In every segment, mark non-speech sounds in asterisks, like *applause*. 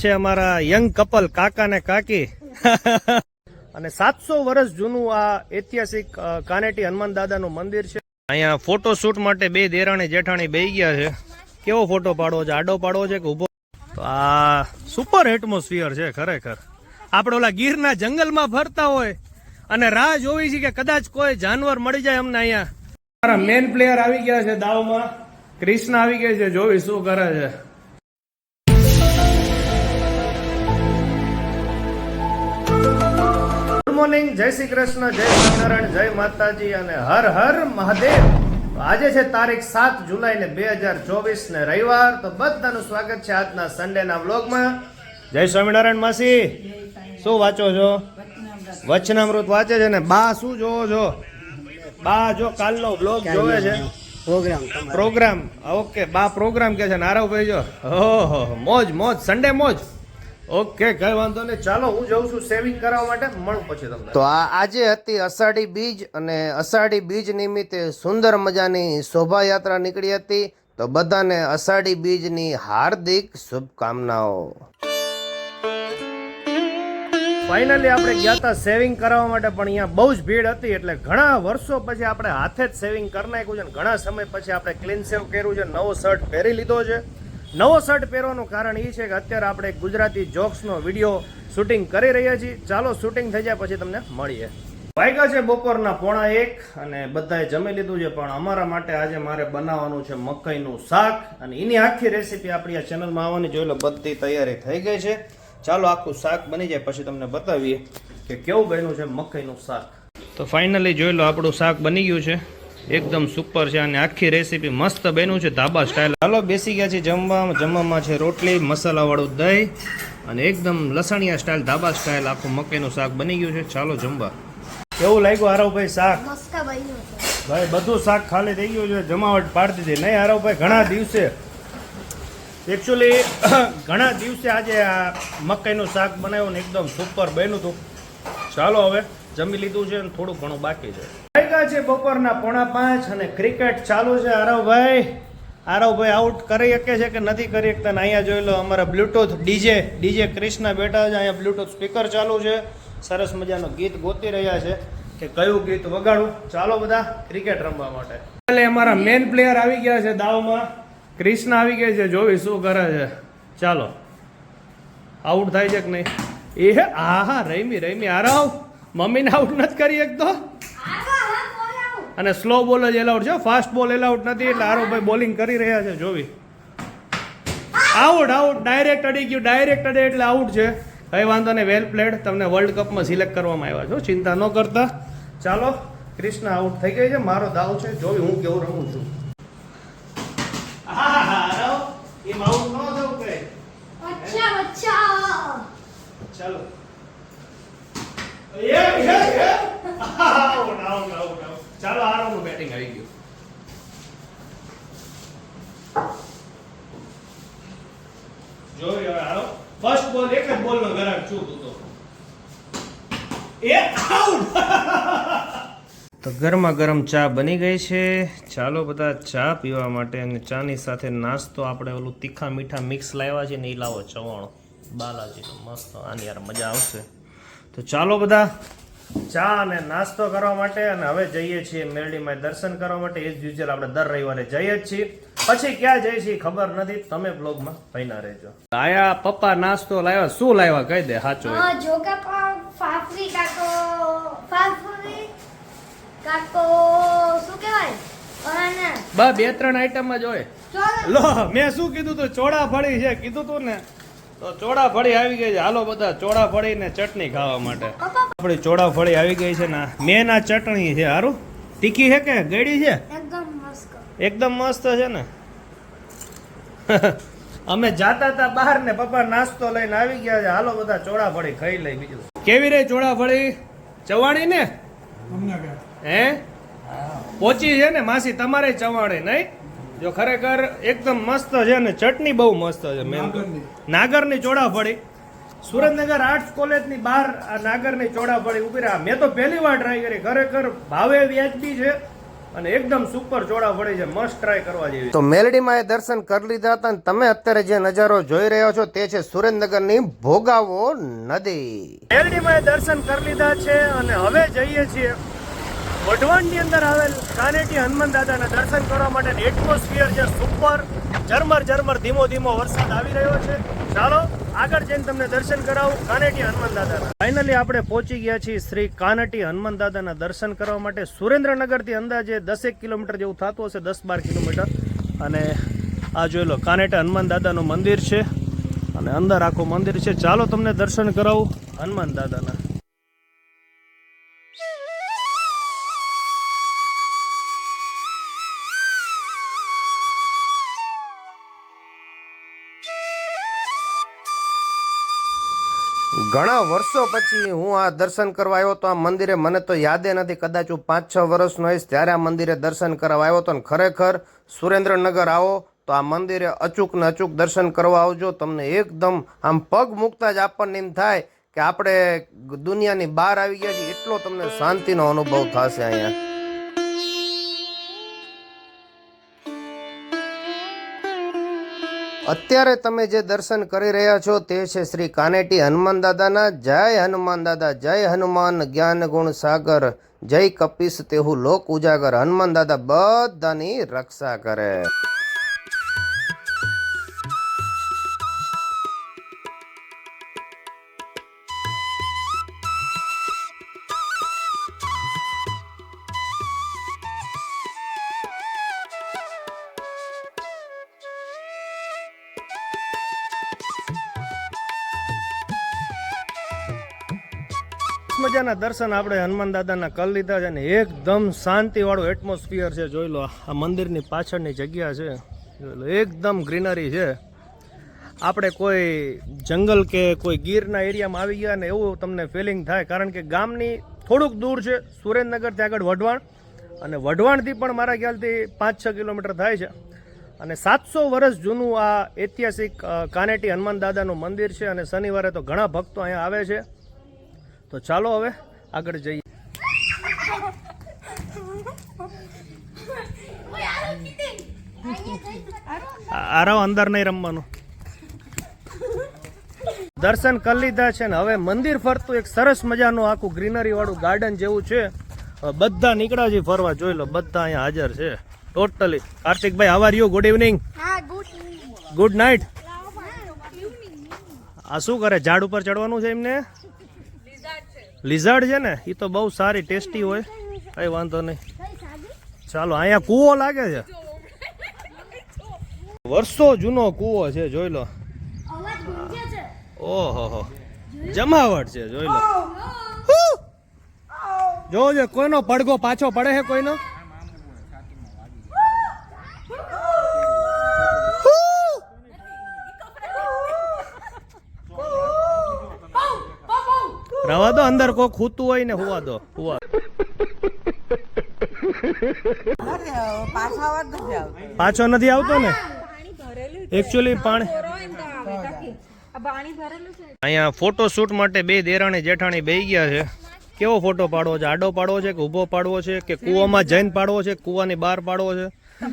છે અમારા young couple, કાકા ને કાકી. *laughs* અને સાતસો વર્ષ જૂનું આ ઐતિહાસિક કાનેટી હનુમાન દાદાનું મંદિર છે. અહીંયા ફોટો શૂટ માટે બે દેરાણી જેઠાણી બે ગયા છે. કેવો ફોટો પાડવો છે? આડો પાડવો છે કે ઊભો આ સુપર એટમોસ્ફિયર છે ખરેખર. આપણે ઓલા ગીરના જંગલમાં ફરતા હોય અને રાહ જોવી છે કે કદાચ કોઈ જાનવર મળી જાય અમને અહીંયા. મારા મેન પ્લેયર આવી ગયા છે દાવમાં. કૃષ્ણ આવી ગયા છે. જોવી શું કરે છે. મોર્નિંગ જય શ્રી કૃષ્ણ જય સ્વામિનારાયણ જય માતાજી અને હર હર મહાદેવ. આજે છે તારીખ સાત જુલાઈ ને બે હજાર ચોવીસ ને રવિવાર. તો બધાનું સ્વાગત છે આજના સન્ડે ના વ્લોગમાં. જય સ્વામિનારાયણ માસી. શું વાંચો છો? વચનામૃત વાંચે છે ને? બા શું જોવો છો? બા જો કાલનો બ્લોગ જોવે છે. Program program. ઓકે બા પ્રોગ્રામ કે છે? નારાવભાઈ જો. હો મોજ મોજ સન્ડે મોજ. ઓકે કઈ વાંધો નહીં. ચાલો હું જઉં છું સેવિંગ કરાવવા માટે. મળું પછી તમને. તો આ આજે હતી અષાઢી બીજ અને અષાઢી બીજ નિમિત્તે સુંદર મજાની શોભાયાત્રા નીકળી હતી. તો બધાને અષાઢી બીજની હાર્દિક શુભકામનાઓ. ફાઇનલી આપણે ગયા હતા સેવિંગ કરાવવા માટે પણ અહીંયા બહુ જ ભીડ હતી એટલે ઘણા વર્ષો પછી આપણે હાથે જ સેવિંગ કરી નાખ્યું છે ઘણા સમય પછી આપણે ક્લીન સેવ કર્યું છે નવો શર્ટ પહેરી લીધો છે. નવો શર્ટ પહેરવાનું કારણ એ છે કે અત્યારે આપણે ગુજરાતી જોક્સનો વીડિયો શૂટિંગ કરી રહ્યા છીએ. ચાલો શૂટિંગ થઈ જાય પછી તમને મળીએ. વાગ્યા છે બપોરના પોણા એક અને બધાએ જમી લીધું છે, પણ અમારા માટે આજે મારે બનાવવાનું છે મકાઈનું શાક અને એની આખી રેસીપી આપણી આ ચેનલમાં આવવાની. જોઈ લો, બધી તૈયારી થઈ ગઈ છે. ચાલો આખું શાક બની જાય, પછી તમને બતાવીએ કે કેવું બન્યું છે મકાઈનું શાક. તો ફાઇનલી જોઈ લો, આપણું શાક બની ગયું છે. એકદમ સુપર છે અને આખી રેસીપી મસ્ત બન્યું છે ધાબા સ્ટાઇલ હાલો બેસી ગયા છે જમવા. જમવામાં છે રોટલી મસાલાવાળું દહીં અને એકદમ લસણિયા સ્ટાઇલ ધાબા સ્ટાઇલ આખું મકાઈનું શાક બની ગયું છે. ચાલો જમવા. કેવું લાગ્યું હારવભાઈ શાક? ભાઈ બધું શાક ખાલી થઈ ગયું છે. જમાવટ પાડી દીધી નહીં હારવભાઈ ઘણા દિવસે એકચ્યુઅલી *coughs* ઘણા દિવસે આજે આ મકાઈનું શાક બનાવ્યું ને એકદમ સુપર બન્યું હતું. ચાલો હવે જમી લીધું છે અને થોડું ઘણું બાકી છે. વાગ્યા છે બપોરના પોણા પાંચ અને ક્રિકેટ ચાલુ છે. આરવભાઈ આરવભાઈ આઉટ કરી શકે છે કે નથી કરી શકતા? અહીંયા જોઈ લો અમારા બ્લૂટૂથ ડીજે ડીજે ક્રિષ્ના બેઠા છે. અહીંયા બ્લૂટૂથ સ્પીકર ચાલુ છે. સરસ મજાનું ગીત ગોતી રહ્યા છે કે કયું ગીત વગાડું? ચાલો બધા ક્રિકેટ રમવા માટે. એટલે અમારા મેન પ્લેયર આવી ગયા છે દાવમાં. ક્રિષ્ના આવી ગયા છે. જોવી શું કરે છે. ચાલો. આઉટ થાય છે કે નહીં? એ હે હા રમી રમી. આરાવ, મમ્મીને આઉટ નથી કરી શકતો? અને સ્લો બોલ જ એલાઉડ છે. ફાસ્ટ બોલ એલાઉડ નથી એટલે આરો ભાઈ બોલિંગ કરી રહ્યા છે. જોવી. આઉટ આઉટ ડાયરેક્ટ અડી ગયું. ડાયરેક્ટ અડે એટલે આઉટ છે. કઈ વાંધો નહીં. વેલ પ્લેડ તમને વર્લ્ડ કપમાં સિલેક્ટ કરવામાં આવ્યા છો. ચિંતા ન કરતા. ચાલો કૃષ્ણ આઉટ થઈ ગઈ છે. મારો દાવ છે. જોવી હું કેવું રમું છું. ચાલો એ, એ, એ. Out, out, out, out. ચાલો આ આવી ગયું. જો હવે ફર્સ્ટ બોલ એક જ બોલનો ગરાક છું તું તો. એ આઉટ *laughs* તો ગરમા ગરમ ચા બની ગઈ છે. ચાલો બધા ચા પીવા માટે અને ચાની સાથે નાસ્તો આપણે ઓલું તીખા મીઠા મિક્સ લાવ્યા છે ને એ લાવો ચવાણો. બાલાજીનો મસ્ત આની યાર મજા આવશે. તો ચાલો બધા ચા અને નાસ્તો કરવા માટે અને હવે જઈએ છીએ મેરડીમાં દર્શન કરવા માટે. એ જ યુઝ્યુઅલ આપણે દર રવિવારે જઈએ જ છીએ. પછી ક્યાં જઈએ છીએ ખબર નથી. તમે બ્લોગમાં ભઈના રહેજો. આયા પપ્પા નાસ્તો લાવ્યા શું લાવ્યા કહી દે સાચો જોકા ફાફરી કાકો ફાફરી કાકો શું કહેવાય? બા બે ત્રણ આઈટમ જ હોય. લો મેં શું કીધું તું? ચોળા ફળી છે કીધું તું ને? તો ચોળા ફળી આવી ગઈ છે. હાલો બધા ચોળા ફળી ને ચટણી ખાવા માટે. આપણી ચોળા ફળી આવી ગઈ છે ને મેન આ ચટણી છે હારું? તીખી છે કે ગળી છે? એકદમ મસ્ત. એકદમ મસ્ત છે ને? *laughs* અમે જાતા હતા બહાર ને પપ્પા નાસ્તો લઈને આવી ગયા છે. હાલો બધા ચોળા ફળી ખાઈ લઈ બીજું. કેવી રે ચોળા ફળી? ચવાણી ને? હે? પોચી છે ને માસી? તમારે ચવાણી નહીં? જો ખરેખર એકદમ મસ્ત છે અને ચટણી બહુ મસ્ત છે મેન નાગરની. ચોળાફળી સુરેન્દ્રનગર આર્ટ્સ કોલેજની બહાર આ નાગરની ચોળાફળી ઊભી રહ્યા. મેં તો પહેલી વાર ટ્રાય કરી. ખરેખર ભાવે વ્યાજબી છે અને એકદમ સુપર ચોળા પડી છે. મસ્ત ટ્રાય કરવા જેવી તો મેલડીમાં એ દર્શન કરી લીધા હતા અને તમે અત્યારે જે નજારો જોઈ રહ્યા છો તે છે સુરેન્દ્રનગરની ભોગાવો નદી. મેલડીમાં એ દર્શન કરી લીધા છે અને હવે જઈએ છીએ વઢવાણની અંદર આવેલ કાનેટી હનુમાન દાદાના દર્શન કરવા માટે એટમોસ્ફિયર છે સુપર ઝરમર ઝરમર ધીમો ધીમો વરસાદ આવી રહ્યો છે. ચાલો, આગળ જઈને તમને દર્શન કરાવું કાનેટી હનુમાન દાદાના. ફાઇનલી આપણે પહોંચી ગયા છીએ શ્રી કાનેટી હનુમાન દાદાના દર્શન કરવા માટે. સુરેન્દ્રનગરથી અંદાજે દસેક કિલોમીટર જેવું થતું હશે, દસ બાર કિલોમીટર. અને આ જોઈ લો, કાનેટા હનુમાન દાદાનું મંદિર છે. અને અંદર આખું મંદિર છે. ચાલો તમને દર્શન કરાવું હનુમાન દાદાના. ઘણા વર્ષો પછી હું આ દર્શન કરવા આવ્યો તો આ મંદિરે મને તો યાદે નથી. કદાચ હું પાંચ છ વર્ષનો હોઈશ ત્યારે આ મંદિરે દર્શન કરવા આવ્યો તો ને ખરેખર સુરેન્દ્રનગર આવો તો આ મંદિરે અચૂક ને અચૂક દર્શન કરવા આવજો. તમને એકદમ આમ પગ મૂકતા જ આપણને એમ થાય કે આપણે દુનિયાની બહાર આવી ગયા છીએ. એટલો તમને શાંતિનો અનુભવ થશે અહીંયા. અત્યારે તમે જે દર્શન કરી રહ્યા છો તે છે શ્રી કાનેટી હનુમાન દાદાના. જય હનુમાન દાદા, જય હનુમાન, જ્ઞાન ગુણ સાગર, જય કપીસ તેહુ લોક ઉજાગર. હનુમાન દાદા બધાની રક્ષા કરે. મજાના દર્શન આપણે હનુમાન દાદાના કરી લીધા છે અને એકદમ શાંતિવાળું એટમોસ્ફિયર છે, જોઈ લો, આ મંદિરની પાછળની જગ્યા છે. જોઈ લો, એકદમ ગ્રીનરી છે. આપણે કોઈ જંગલ કે કોઈ ગીરના એરિયામાં આવી ગયા ને એવું તમને ફિલિંગ થાય, કારણ કે ગામની થોડુંક દૂર છે, સુરેન્દ્રનગરથી આગળ વઢવાણ. અને વઢવાણથી પણ મારા ખ્યાલથી પાંચ છ કિલોમીટર થાય છે. અને સાતસો વર્ષ જૂનું આ ઐતિહાસિક કાનેટી હનુમાન દાદાનું મંદિર છે અને શનિવારે તો ઘણા ભક્તો અહીંયા આવે છે. તો ચાલો હવે આગળ જઈએ. આરાવ અંદર નહીં રમવાનું. દર્શન કરી લીધા છે ને હવે મંદિર ફરતું એક સરસ મજાનું આખું ગ્રીનરી વાળું ગાર્ડન જેવું છે. બધા નીકળ્યા છે ફરવા, જોઈ લો, બધા અહીંયા હાજર છે. Totally Kartikbhai how are you good evening good night આ શું કરે? ઝાડ ઉપર ચડવાનું છે એમને? લિઝાર્ડ છે ને એ તો બહુ સારી ટેસ્ટી હોય. કઈ વાંધો નહીં. ચાલો, અહીંયા કૂવો લાગે છે? વર્ષો જૂનો કૂવો છે, જોઈ લો. ઓહો હો. જમાવટ છે, જોઈ લો. જોજો કોઈનો પડઘો પાછો પડે છે, કોઈનો રવા દો અંદર કોક ખૂતું હોય ને હુવા દો હુવા પાછો નથી આવતો. પાછો નથી આવતો ને? એકચ્યુઅલી પાણી અહીંયા ફોટો શૂટ માટે બે દેરાણી જેઠાણી બે ગયા છે. કેવો ફોટો પાડવો છે? આડો પાડવો છે કે ઊભો પાડવો છે કે કૂવામાં જઈને પાડવો છે? કૂવાની બહાર પાડવો છે? *laughs*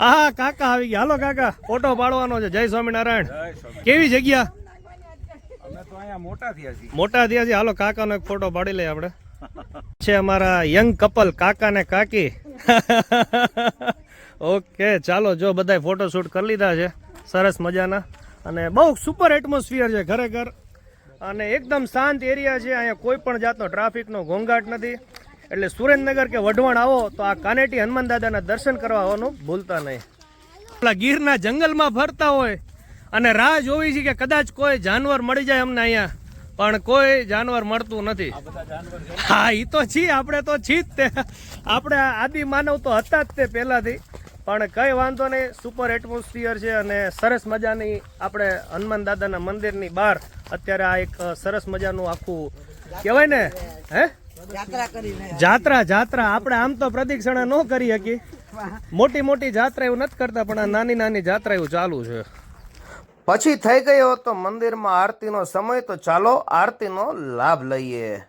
હા કાકા આવી ગયા. હાલો કાકા ફોટો પાડવાનો છે. જય સ્વામિનારાયણ. કેવી જગ્યા? મોટા થયા છે. હાલો, કાકાનો એક ફોટો પાડી લઈએ આપણે. છે અમારા યંગ કપલ કાકા ને કાકી. ઓકે, ચાલો, જો બધાય ફોટો શૂટ કરી લીધા છે. સરસ મજાના. અને બહુ સુપર એટમોસ્ફિયર છે ખરેખર અને એકદમ શાંત એરિયા છે. અહીંયા કોઈ પણ જાતનો ટ્રાફિકનો ઘોંઘાટ નથી. એટલે સુરેન્દ્રનગર કે વઢવાણ આવો તો આ કાનેટી હનુમાન દાદાના દર્શન કરવા આવવાનું ભૂલતા નહીં. આપણા ગીરના જંગલમાં ફરતા હોય. અને રાહ જોવી છે કે કદાચ કોઈ જાનવર મળી જાય અમને અહીંયા પણ કોઈ જાનવર મળતું નથી. હા એ તો છીએ આપણે તો છી જ તે. આપણે આદિ માનવ તો હતા જ તે પહેલાંથી. પણ કંઈ વાંધો નહીં સુપર એટમોસ્ફિયર છે અને સરસ મજાની આપણે હનુમાન દાદાના મંદિરની બહાર અત્યારે આ એક સરસ મજાનું આખું કહેવાય ને હે? જાત્રા જાત્રા. આપણે આમ તો પ્રદક્ષિણા ન કરી શકીએ. મોટી મોટી જાત્રા એવું નથી કરતા પણ આ નાની નાની જાત્રા એવું ચાલુ છે. પછી થઈ ગયો તો મંદિરમાં આરતીનો સમય તો ચાલો આરતીનો લાભ લઈએ.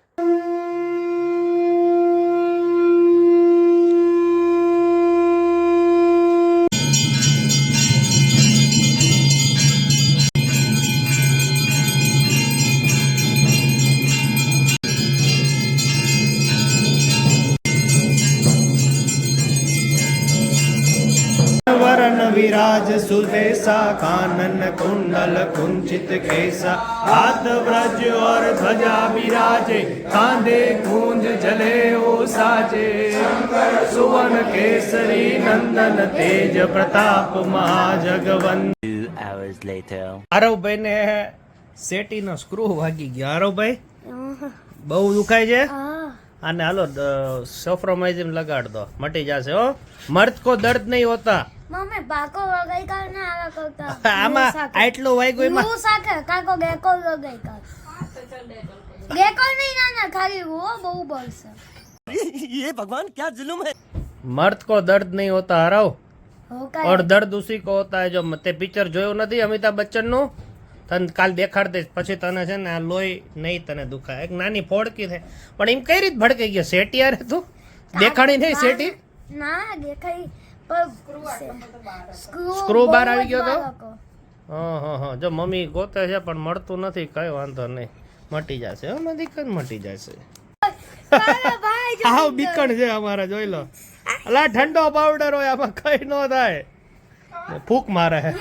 વિરાજ સુદેશા કાનન કુંડલ કુંચિત કેસા હાથ વ્રજ और ધ્વજા બિરાજે કાંધે કુંજ જલે ઓ સાજે સુવન કેસરી નંદન તેજ પ્રતાપ મહાજગવંત Two hours later. આરવભાઈ ને સેટીનો સ્ક્રૂ વાગી ગયો આરવભાઈ બહુ દુખાય છે અને હાલો સોફ્રોમાઇઝિન લગાડ દો મટી જશે હો મર્દ કો દર્દ નહીં હોતા મમ્મી પાકો વગાઈ કર ને આવા કરતા આમાં આટલું વાગ્યું એમાં યુ સાકે કાકો ગેકો વગાઈ કર ગેકો નહીં ના ના ખાલી વો બહુ બોલશે *laughs* મર્દ કો દર્દ નહીં હોતા હરાવ હો और કાઈ दर्द उसी को होता है जो તે પિક્ચર જોયું નથી અમિતાભ બચ્ચન નું તને કાલ દેખાડ દઈશ પછી તને છે ને આ લોહી નહીં તને દુખાય એક નાની ફોડકી થાય પણ એમ કઈ રીત ભડકાઈ ગયો સેટી યાર તું દેખાડી નહીં સેટી ના દેખાઈ પર સ્ક્રૂ સ્ક્રૂ બહાર આવી ગયો તો? હા હા હા. જો મમ્મી ગોતે છે પણ મળતું નથી કઈ વાંધો નહીં. મટી જશે. હો મારી દીકરી મટી જશે. આવ બીકણ છે અમારા જોઈ લો. અલા ઠંડો પાવડર હોય આમાં કઈ ન થાય. ફૂક મારે. *laughs* હે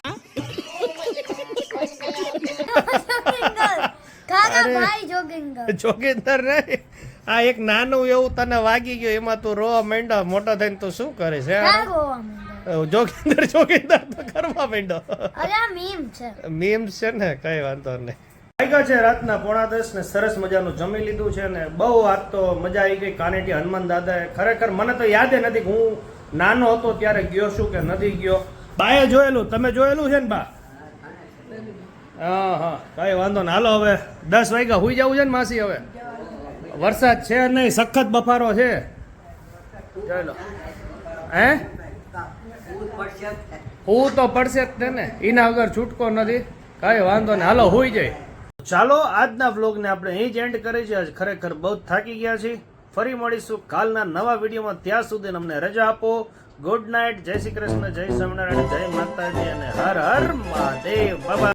કાકા ભાઈ જોગિંગ કર જોગિંદર રે આ એક નાનું એવું તને વાગી ગયું એમાં તું રોવા માંડો મોટો થઈને તું શું કરે છે જોગિંદર જોગિંદર તો કરવા માંડો અરે મીમ છે. ને કઈ વાંધો નહીં. વાગ્યા છે રાતના પોણા દસ ને સરસ મજાનું જમી લીધું છે ને બહુ આજ તો મજા આવી ગઈ કાનેટી હનુમાન દાદાએ. ખરેખર મને તો યાદ નથી કે હું નાનો હતો ત્યારે ગયો છું કે નથી ગયો. બાએ જોયેલું તમે જોયેલું છે ને બા? હા હા કઈ વાંધો ને હાલો હવે દસ વાગ્યા હુઈ જવું છે ને માસી હવે? વરસાદ છે નહીં, સખત બફારો છે. ચાલો હે? હું તો પડશે જ ને એના વગર છૂટકો નથી. કઈ વાંધો ને હાલો, હોઈ જાય ચાલો, આજના વ્લોગને આપણે અહીં જ એન્ડ કરી છે. આજ ખરેખર બહુ થાકી ગયા છીએ. ફરી મળીશું કાલના નવા વિડીયોમાં. ત્યાં સુધી અમને રજા આપો. ગુડ નાઇટ જય શ્રી કૃષ્ણ, જય સ્વામિનારાયણ, જય માતાજી અને હર હર મહાદેવ. બાબા